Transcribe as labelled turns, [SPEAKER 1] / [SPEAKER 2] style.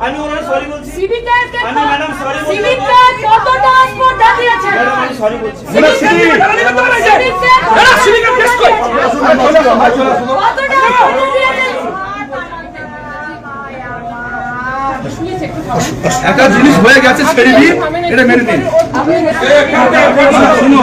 [SPEAKER 1] আমি ওনার সরি বলছি
[SPEAKER 2] সিভিকদেরকে
[SPEAKER 1] আমি ম্যাডাম sorry বলতে-
[SPEAKER 2] সিভিকদের কতটা স্পর্ধা দিয়েছে
[SPEAKER 1] ম্যাডাম আমি সরি বলছি
[SPEAKER 2] সিভিকদের কতটা স্পর্ধা দিয়েছে
[SPEAKER 3] একটা জিনিস হয়ে গেছে ছেড়ে দিন এটা মেনে নিন শুনো